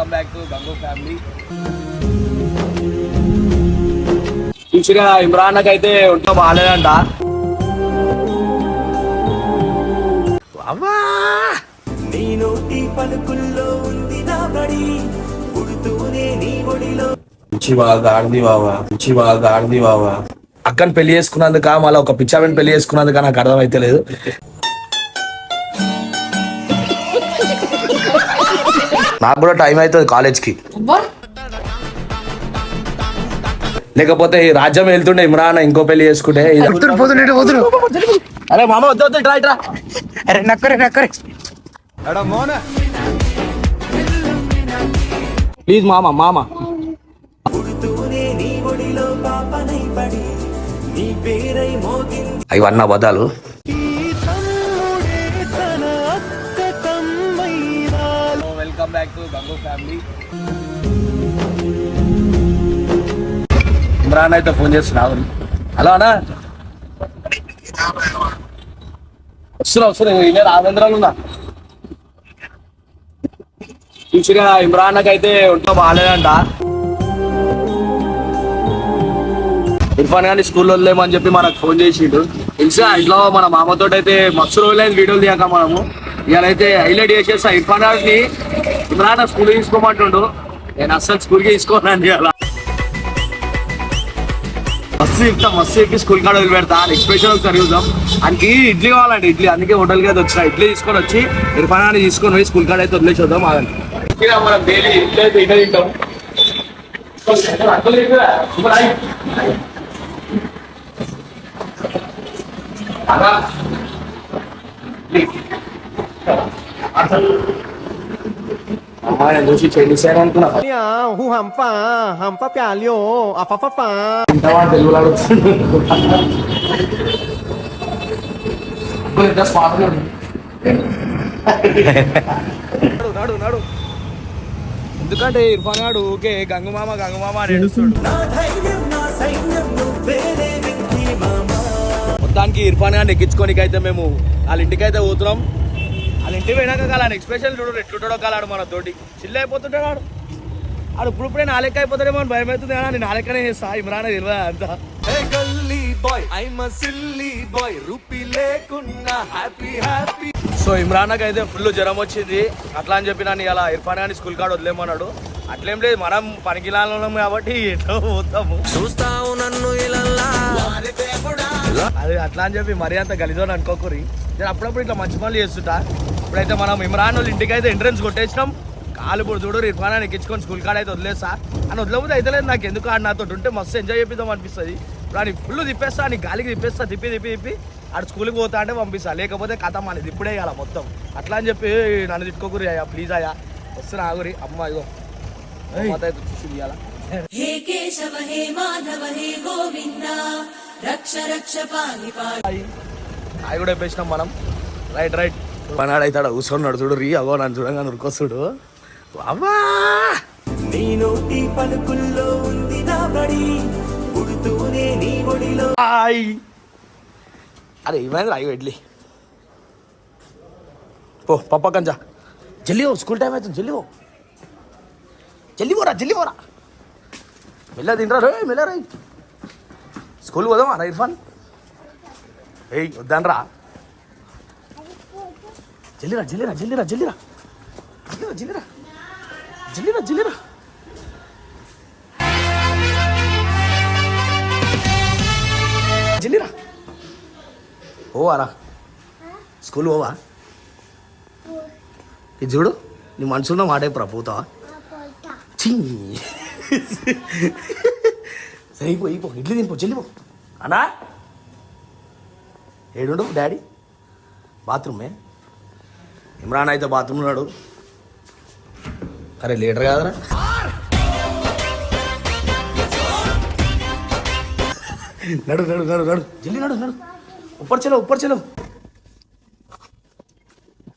Welcome back to గంగో family చూసిగా ఇమ్రాన్ అయితే ఒంట్లో బాగాలేదంట అమ్మా నీ నోటి పలుకుల్లో ఉంది నా బడి పుడుతూనే నీ ఒడిలో. మంచి బాగా ఆడింది బాబా మంచి బాగా ఆడింది బాబా అక్కని పెళ్ళి చేసుకున్నందుక మళ్ళీ ఒక పిచ్చావిని పెళ్ళి చేసుకున్నందుక నాకు అర్థమైతే లేదు. నాకు కూడా టైం అవుతుంది కాలేజ్కి. లేకపోతే ఈ రాజ్యం వెళ్తుండే ఇమ్రాన్ ఇంకో పెళ్ళి చేసుకుంటే అరే మామ వద్దు వద్దు ఇట్రా ఇట్రా అరే నక్కరే నక్కరే ప్లీజ్ మామ మామ పుడుతూనే నీ ఒడిలో పాపనై పడి నీ పేరై మోగింది ఇవన్నీ అబద్ధాలు ఇమ్రాన్ అయితే ఫోన్ చేస్తున్నావు హలో అన్నా. వస్తున్నా వస్తున్నా నేను రాజేంద్రాలు ఉన్నా. చూసిగా ఇమ్రాన్ అయితే ఒంట్లో బాగాలేదంట. ఇర్ఫాన్ గాని స్కూల్లో లేమని చెప్పి మనకు ఫోన్ చేసిండు. తెలుసా? ఇంట్లో మన మామతో అయితే మస్తు రోజులైంది వీడియోలు తీయక మనము. ఇవాళైతే హైలైట్ చేసేస్తా. ఇర్ఫాన్ గారిని ఇమ్రాన్ స్కూల్ తీసుకోమంటుండు నేను అస్సలు స్కూల్కి తీసుకోనండి అలా మస్తు చెప్తా మస్తు చెప్పి స్కూల్ కాడ వదిలిపెడతా. పెడతా ఎక్స్ప్రెషన్ ఒకసారి చూద్దాం. ఆయనకి ఇడ్లీ కావాలండి ఇడ్లీ. అందుకే హోటల్కి అయితే వచ్చిన ఇడ్లీ తీసుకొని వచ్చి ఇర్ఫాన్ తీసుకొని పోయి స్కూల్ కాడ అయితే వదిలేసి వద్దాం మనం డైలీ ఇడ్లీ అయితే ఇడ్లీ తింటాం. అలా. ఎందుకంటే ఇర్ఫాన్ గాడు ఓకే గంగుమామ గంగుమామ అని ఏడుస్తాడు. మొత్తానికి ఇర్ఫాన్ గారిని ఎక్కించుకోనికైతే మేము వాళ్ళ ఇంటికైతే పోతున్నాం. వాళ్ళ ఇంటికి పోయినాక కాలాడు ఎక్స్పెషల్ చూడు ఎట్లుంటాడో కాలాడు మన తోటి. చిల్ల అయిపోతుంటాడు వాడు ఆడు ఇప్పుడు ఇప్పుడే నాలెక్క అయిపోతాడేమో అని భయం అవుతుంది కానీ నేను నాలెక్కనే చేస్తా ఇమ్రాన్ తెలియదు అంతా? Boy I'm silly boy rupee లేకున్నా హ్యాపీ హ్యాపీ సో ఇమ్రాన్కి అయితే ఫుల్ జ్వరం వచ్చింది. అట్లా అని చెప్పి నన్ను ఇలా ఇర్ఫాన్ గారిని స్కూల్ కాడ వదిలేమన్నాడు. అట్లేం లేదు మనం పనికిలాలు ఉన్నాం కాబట్టి ఎటో పోతాము? చూస్తావు నన్ను ఇలా అది అట్లా అని చెప్పి మరీ అంత గలిజోని అనుకోకూరి నేను అప్పుడప్పుడు ఇట్లా మంచి పనులు చేస్తుంటా. ఇప్పుడైతే మనం ఇమ్రాన్ వాళ్ళు ఇంటికి అయితే ఎంట్రెన్స్ కొట్టేసినాం. కాలు ఇప్పుడు చూడు ఇర్ఫాన్ అని ఎక్కించుకొని స్కూల్ కాడ అయితే వదిలేసా. అని వదిలేకపోతే అయితే లేదు నాకు ఎందుకు ఆడు నాతో ఉంటే మస్తు ఎంజాయ్ చేపిద్దాం అనిపిస్తుంది. ఇప్పుడు అని ఫుల్ తిప్పేస్తా అని గాలికి తిప్పేస్తా తిప్పి తిప్పి తిప్పి. ఆడు స్కూల్కి పోతా అంటే పంపిస్తా. లేకపోతే కథ మనది ఇప్పుడే ఇవ్వాలి మొత్తం. అట్లా అని చెప్పి నన్ను తిట్టుకోకూరి అయ్యా ప్లీజ్ అయ్యా. వస్తున్నా ఆగురి అమ్మ ఇదో చూసి ఇవ్వాలా హే కేశవ హే మాధవ హే గోవిందా? అవి కూడా వేసినాం మనం. రైట్ రైట్ పనాడు అయితే కూర్చున్నాడు చూడు రీ అగో నన్ను చూడగానే ఉరికొస్తుడు. అవ్వా! నేను ఈ పలుకుల్లో ఉంది నా బడి పుడుతూనే నీ ఒడిలో. హాయ్ అరే ఇవన్నీ రాయి వెళ్ళి పో పప్ప కంజా జల్లివో స్కూల్ టైం అవుతుంది జల్లివో జల్లివోరా జల్లివోరా మెల్ల తింటారా మెల్లరా స్కూల్ పోదామా? రా ఇర్ఫాన్ ఏయ్ వద్దానరా జల్లిరా జల్లిరా జల్లిరా జల్లిరా. జల్లిరా జల్లిరా. జల్లిరా జల్లిరా. జల్లిరా. పోవారా? స్కూల్ పోవా? ఇది చూడు నీ మనసులో మాటే పోతావా ఛీ. సరే పో ఇడ్లీ తినిపో చెల్లిపో అన్నా? ఏడుండు డాడీ? బాత్రూమే? ఇమ్రాన్ అయితే బాత్రూమ్ ఉన్నాడు. అరే లీటర్ కాదరా. నడు నడు నడు నడు. జల్లి నడు నడు. ఉప్పర్ చలో ఉప్పర్ చలో.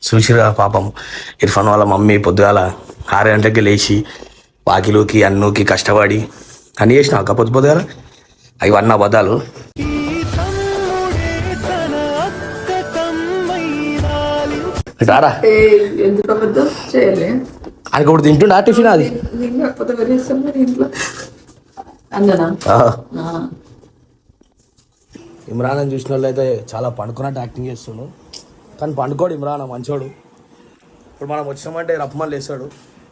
చూసిరా పాపం ఇర్ఫాన్ వాళ్ళ మమ్మీ పొద్దుగాల ఆరు గంటలకి లేచి వాకిలోకి అన్నుకి కష్టపడి అని చేసిన పొద్దు పొద్దుగాల? అవి అన్న అబద్ధాలు. రారా? ఆయనకి ఒకటి తింటుండా టిఫిన్ అది? ఇమ్రాన్ అని చూసిన వాళ్ళు అయితే చాలా పండుకున్నట్టు యాక్టింగ్ చేస్తుండు. కానీ పండుకోడు ఇమ్రాన్ మంచోడు. ఇప్పుడు మనం వచ్చినామంటే రప్పమని లేస్తాడు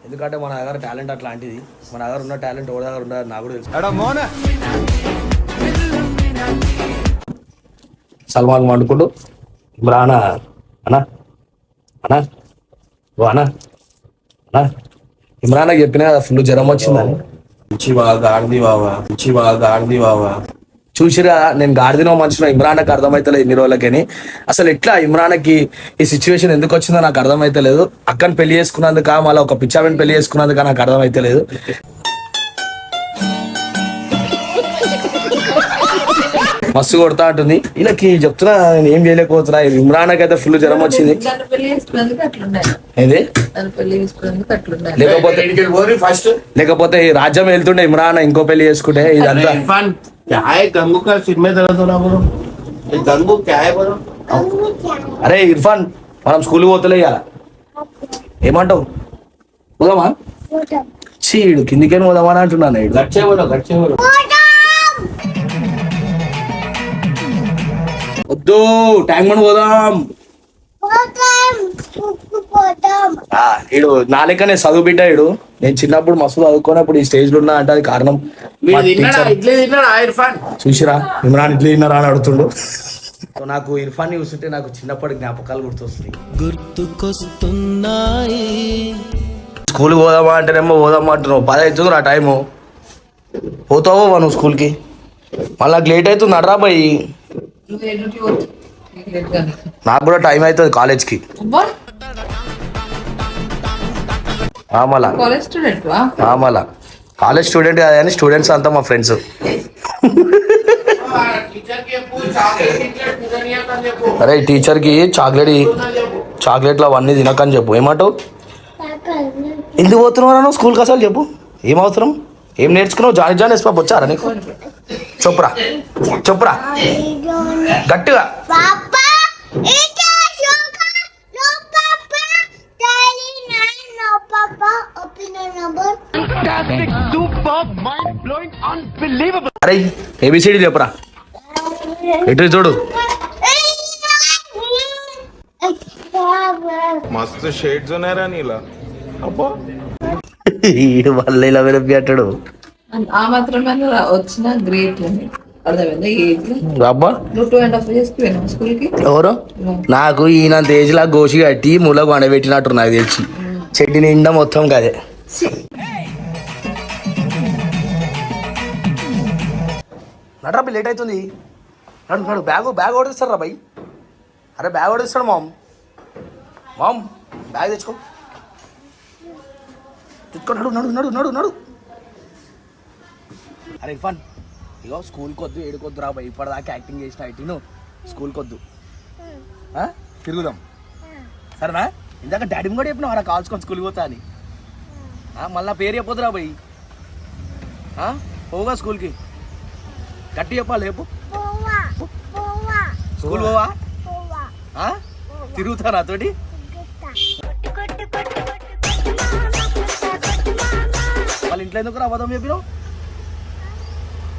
ఎందుకంటే మన దగ్గర టాలెంట్ అట్లాంటిది. మన దగ్గర ఉన్న టాలెంట్ ఎవరి దగ్గర ఉండదు నాకు కూడా తెలుసు. సల్మాన్ పండుకుంటూ ఇమ్రాన్ అనా అనా ఓ అనా అనా. ఇమ్రాన్ చెప్పిన కదా ఫుల్ జ్వరం వచ్చిందని. మంచి బాగా గాడిది బావా మంచి బాగా గాడిది బావా. చూసిరా నేను గాడిదినో ఇమ్రాన్ ఇమ్రాన్కి అర్థమైతలేదు ఇన్ని రోజులకని అసలు ఎట్లా ఇమ్రాన్కి ఈ సిచ్యువేషన్ ఎందుకు వచ్చిందో నాకు అర్థమైతలేదు అక్కని పెళ్ళి చేసుకున్నందుక మళ్ళీ ఒక పిచ్చావిని పెళ్ళి చేసుకున్నందుక నాకు అర్థమైతలేదు మస్తు కొడతా ఉంటుంది ఇలాకి చెప్తున్నా నేను ఏం చేయలేకపోతున్నా ఇమ్రాన్కి అయితే ఫుల్ జ్వరం వచ్చింది లేకపోతే లేకపోతే రాజ్యం వెళ్తుండే ఇమ్రాన్ ఇంకో పెళ్ళి చేసుకుంటే ఇదంతా क्या है गंगू का सिर में दर्द हो रहा बोलो ये गंगू क्या है बोलो అరే ఇర్ఫాన్ మనం స్కూల్కి పోతలే ఇవాళ ఏమంటావు పోదామా చీడు కిందికేని పోదామని అంటున్నాను ఈడు. गच्छे बोलो गच्छे बोलो వద్దు ట్యాంక్ బండ్ పోదాం ఇడు నా లెక్కనే చదువు బిడ్డ ఇడు నేను చిన్నప్పుడు మస్తు చదువుకోనప్పుడు ఈ స్టేజ్లో ఉన్నా అంటే అది కారణం. చూసిరా ఇమ్రాన్ ఇడ్లీ తిన్నారా అని అడుగుతుండు. నాకు ఇర్ఫాన్ చూస్తుంటే నాకు చిన్నప్పటి జ్ఞాపకాలు గుర్తొస్తున్నాయి గుర్తుకొస్తున్నాయి. స్కూల్ పోదామా అంటేనేమో పోదామా అంటున్నావు. పద అవుతుంది ఆ టైము పోతావో నువ్వు స్కూల్కి? మళ్ళీ లేట్ అవుతుంది నడరా పోయి నాకు కూడా టైం అవుతుంది కాలేజ్కి అబ్బా ఆ మళ్ళా కాలేజ్ స్టూడెంట్ కాలేజ్ స్టూడెంట్ కాదు కానీ స్టూడెంట్స్ అంతా మా ఫ్రెండ్స్ అరే టీచర్కి చాక్లెట్ చాక్లెట్లు అవన్నీ తినకని చెప్పు. ఏమంటావు? ఎందుకు పోతున్నావు నువ్వు స్కూల్కి అసలు చెప్పు. ఏం అవసరం? ఏం నేర్చుకున్నావు? జాని జాని ఎస్పాప్ వచ్చారా నీకు? చెప్పురా. చెప్పురా. గట్టిగా. అరే ఏబిసిడి చెప్పురా? ఎటు చూడు? మస్తు షేడ్స్ ఉన్నారా నీలా. అబ్బా. మళ్ళీ ఇలా వినపిట్టాడు ఆ మాత్రమే వచ్చిన గ్రేట్ నాకు ఈయనంత ఏజ్ లా గోషి కట్టి మూల కొండ పెట్టినట్టు నాకు తెలిసి. చెట్టు నిండా మొత్తం కదే నడరా లేట్ అవుతుంది. నడు నడు బ్యాగ్ బ్యాగ్ ఓడిస్తారా బై. అరే బ్యాగ్ ఓడిస్తాడు మామ్. మామ్ బ్యాగ్ తెచ్చుకో. తెచ్చుకో నడు నడు నడు నడు నడు. అరే ఇర్ఫాన్ ఇగో స్కూల్కి వద్దు ఏడుకొద్దు రా బై. ఇప్పటిదాకా యాక్టింగ్ చేసిన ఐటీను. స్కూల్కి వద్దు? తిరుగుదాం. సరేనా? ఇందాక డాడీని కూడా చెప్పిన వారా కాల్చుకొని స్కూల్కి పోతా అని. మళ్ళా పేరు చెప్పొద్దురా ఆ? పోగా స్కూల్కి. గట్టి చెప్పాలి రేపు స్కూల్ పోవా? తిరుగుతా నాతోటి? వాళ్ళ ఇంట్లో ఎందుకు రా అబద్ధం చెప్పినావు?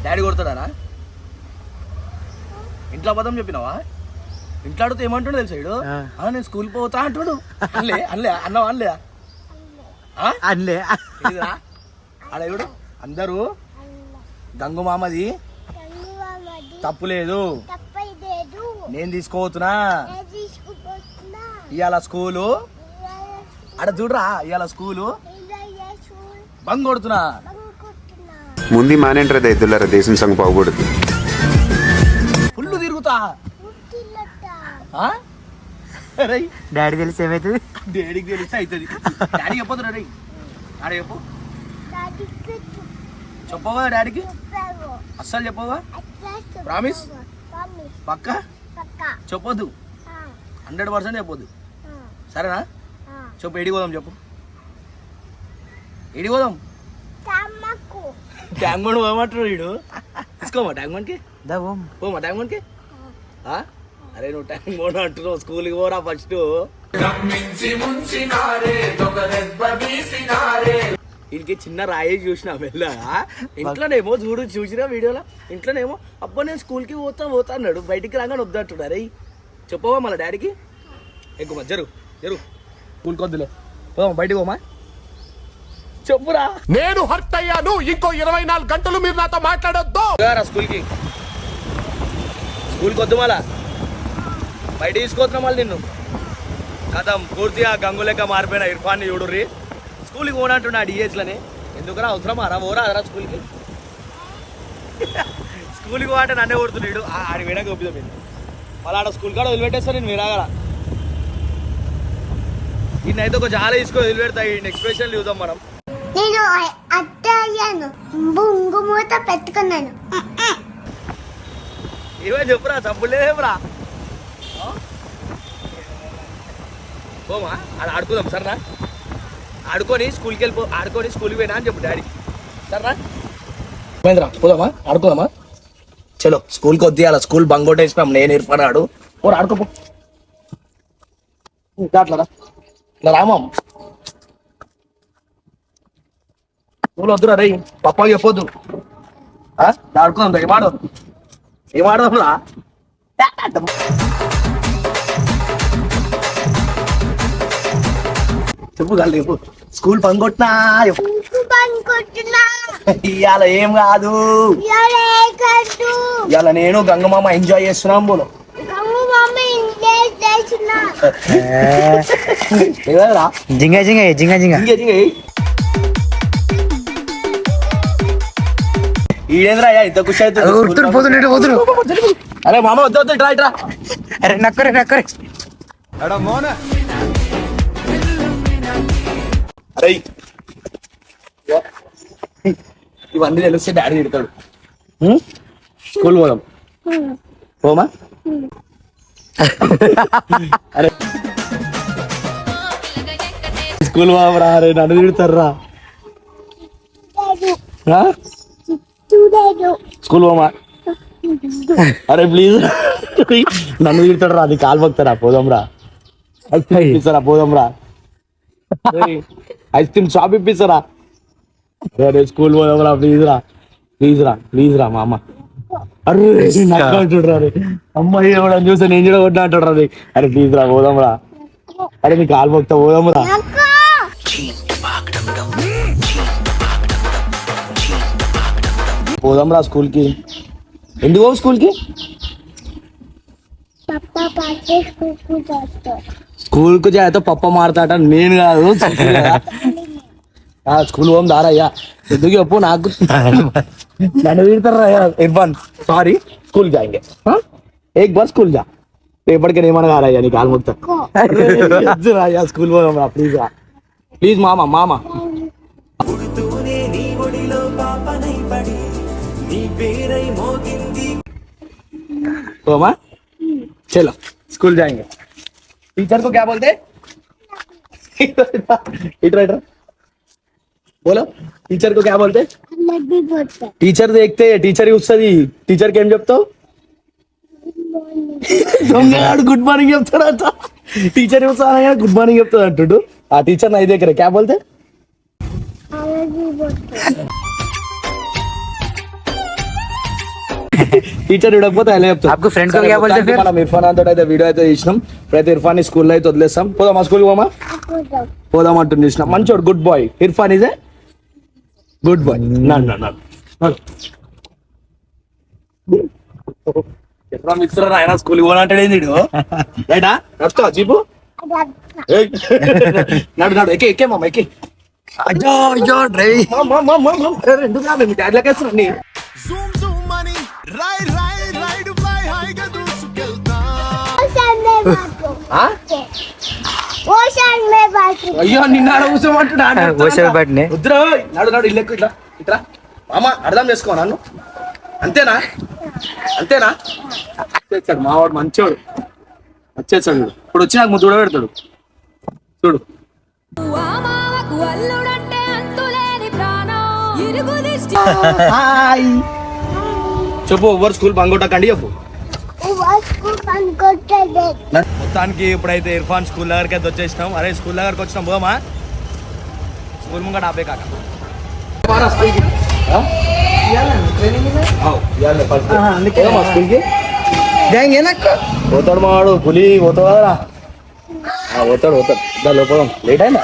డాడీ కొడతాడానా? ఇంట్లో అబద్ధం చెప్పినావా? ఇంట్లో అడిగితే ఏమంటుండే తెలుసా ఇడు ఆ, నేను స్కూల్ పోతా అంటుడు. అనలే అనలే అన్నావా అనలే ఆ? అన్లే. ఆడ చూడు అందరూ? గంగు మామది. తప్పు లేదు. తప్పైలేదు నేను తీసుకోవచ్చునా? నేను తీసుకుపోతున్నా ఇవాళ స్కూలు? ఆడ చూడరా ఇవాళ స్కూలు. బంగ్ కొడుతున్నా. ముందు మానేంటారు దైతులారా దేశం సంగ పోకూడదు ఫుల్ తిరుగుతా. డాడీ తెలిసి ఏమైతుంది? డాడీకి తెలిస్తే అవుతుంది. డాడీ చెప్పొద్దు రే డాడీ చెప్పు. చెప్పవా డాడీకి అస్సలు చెప్పవా? ప్రామిస్ పక్క? పక్క. చెప్పొద్దు. ఆ, హండ్రెడ్ పర్సెంట్ చెప్పొద్దు. ఆ, సరేనా? ఆ. చెప్పు ఏడి పోదాం చెప్పు. ట్యాంక్ బండ్ పోమంటాడు వీడు. తీసుకోమా బండ్కి. ఓం పోమా బండ్కి. ఆ? అరే నువ్వు ట్యాంక్ బండ్ అంటున్నావు. స్కూల్కి పోరా ఫస్ట్ వీడికి చిన్న రాయి చూసిన వెళ్ళ? ఇంట్లోనేమో చూడు చూసినా వీడియోలో? ఇంట్లోనేమో అబ్బా నేను స్కూల్కి పోతా పోతా అన్నాడు. బయటికి రాగానే వద్దంటుడు అరే చెప్పవా మళ్ళీ డాడీకి? ఎక్కువ జరు జరు. స్కూల్కి వద్దులే పోదాం బయటికి పోమా? చెప్పురా. నేను హర్ట్ అయ్యాను. ఇంకో ఇరవై నాలుగు గంటలు మీరు నాతో మాట్లాడొద్దు. స్కూల్కి? స్కూల్కి వద్దు మళ్ళా. బయట తీసుకొస్తున్నాం మళ్ళీ నిన్ను. కథం పూర్తిగా గంగులెక్క మారిపోయిన ఇర్ఫాన్ని చూడుర్రి. స్కూల్కి పోనంటున్నా డిహెచ్లని ఎందుకురా అవసరమా? రా ఓరా రా స్కూల్కి. స్కూల్కి పోఅంటే నన్నే కొడుతున్నాడు. ఆడి వేయడానికి ఒప్పిదాం మీరు మళ్ళీ ఆడ స్కూల్ కాడ వదిలిపెట్టేస్తా నేను విరాగల ఇన్నైతే ఒక చాలా తీసుకొని వదిలిపెడతా ఈ ఎక్స్ప్రెషన్ చూద్దాం మనం. నేను అత్త అయ్యాను బొంగు మూత పెట్టుకున్నాను. ఏమని చెప్పురా చప్పులేదురా పోమా? అది ఆడుకుందాం సరేనా ఆడుకొని స్కూల్కి వెళ్ళిపో ఆడుకొని స్కూల్కి పోయినా అని చెప్పు డాడీ సర్రా? మహేంద్ర పోదామా? ఆడుకోదామా? చలో స్కూల్కి వద్దియాల స్కూల్ బంగోటేసినాం నేను ఇర్పడాడు ఆడు ఓ ఆడుకోపో ఇంకా స్కూల్ వద్దురా రే పప్పకి చెప్పొద్దు. ఆడుకోదాం ఆడుకుందాం ఏమాడు ఏమాడదాంలా చెప్పు కాదు చెప్పు స్కూల్ అనుకుంటున్నా ఇవాళ ఏం కాదు. ఇవాళ నేను గంగమామ ఎంజాయ్ చేస్తున్నాం బోలో. జింగ జింగ జింగ జింగ. ఈడేంద్రా ఇంత ఖుషి అరే మామ వద్దు వద్దు ఇట్రా ఇట్రా అరే నక్కరే నక్కరే. అరే ఇవన్నీ తెలిస్తే డాడీ తిడతాడు? స్కూల్ పోదాం. పోమా? అరే. స్కూల్ పోవరా అరే నన్ను తిడతారా స్కూల్ పోమా? అరే ప్లీజ్ నన్ను తిడతాడు రా నీ కాలు పోదాం రా ఇప్పిస్తారా పోదాం రా ఐస్ క్రీమ్ షాప్ ఇప్పిస్తారా? అరే స్కూల్ పోదాం రా ప్లీజ్ రా. ప్లీజ్ రా ప్లీజ్ రా మా అమ్మ. అరే నాకు అంటాడు రా. అమ్మాయి ఎవడ చూస్తే నేను కూడా కొట్టా అంటాడు రా. అరే ప్లీజ్ రా పోదాం రా అరే నీ కాలు పక్తా పోదాం రా పోదాం రా స్కూల్కి ఎందుకు పోవు స్కూల్కి పప్ప పాటే స్కూల్ చేస్తాడు స్కూల్కు చేత పప్ప మారతాట నేను కాదు. స్కూల్ పోం దారయ్యా ఎందుకు చెప్పు నాకు? నన్ను తిడతారా ఇర్ఫాన్ సారీ స్కూల్ జాయింగ్ ఏక్ బార్ స్కూల్ జా రేపటికైనా ఏమన్నా కారయ్యా నీకు ఆల్మొత్తం రాయ్యా స్కూల్ పోదాం ప్లీజ్ ప్లీజ్ మామ మామ. ఓమా చలో స్కూల్ జాయింగ్ टीचर को क्या बोलते इधर इधर बोलो टीचर को क्या बोलते లడ్డు పోతా టీచర్ देखते టీచర్ వస్తుంది టీచర్కి ఏం చెప్తావు దొంగగాడు good morning చెప్తాడట teacher వస్తానగా good morning చెప్తాడు అంటుడు ఆ టీచర్ నా దగ్గర క్యా బోల్తే టీచర్ ఇవ్వకపోతే ఆయన చెప్తాను ఫ్రెండ్ మనం ఇర్ఫాన్ అంతా అయితే వీడియో అయితే చేసినాం. ప్రతి ఇర్ఫాన్ స్కూల్లో అయితే వదిలేస్తాం. పోదాం మా స్కూల్ పోమా? పోదాం అంటుంది ఇచ్చినాం మంచి వాడు good boy Irfan is a good boy నన్ను నన్ను మిత్రుడు ఆయన స్కూల్ పోనంటాడు ఏంది మా మా జీపు? నడు నడు ఎక్కే ఎక్కే మామ ఎక్కే. అయ్యో అయ్యో డ్రైవింగ్ ఎందుకు డాడీలోకి వేస్తున్నాను రెండు ఓషన్ మే అయ్యో నిన్న ఓషన్ బట్నే. వద్దురా. నడు నడు ఇల్లు ఎక్కు ఇట్లా ఇట్లా. మామ అర్థం చేసుకో నన్ను. అంతేనా? అంతేనా? వచ్చేసాడు మావాడు మంచోడు. వచ్చేసాడు చూడు. ఇప్పుడు వచ్చి నాకు ముద్దు పెడతాడు చూడు అల్లుడంటే అంతులేని ప్రాణం. ఇరుగు దిష్టి. హాయ్. చెప్పు ఎవరు స్కూల్ బంగొట్టకండి చెప్పు. ఓవర్ మొత్తానికి ఇప్పుడైతే ఇర్ఫాన్ స్కూల్ దగ్గరికి అయితే వచ్చేసినాం. అరే స్కూల్ దగ్గరికి వచ్చినాం పోమా స్కూల్ ముంగట ఆపే కాక. పోతాడు మావాడు పులి పోతాడు పోతాడు పోతాడు. దా లోపల లేట్ అయిందా?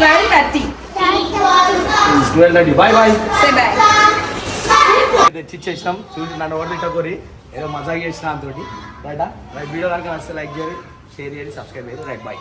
12 చూసి నన్ను ఓటు ఏదో మజా చేసిన అంతటి. రైటా రైట్ వీడియో కనుక నచ్చితే లైక్ చేయండి షేర్ చేయండి సబ్స్క్రైబ్ చేయండి. Right bye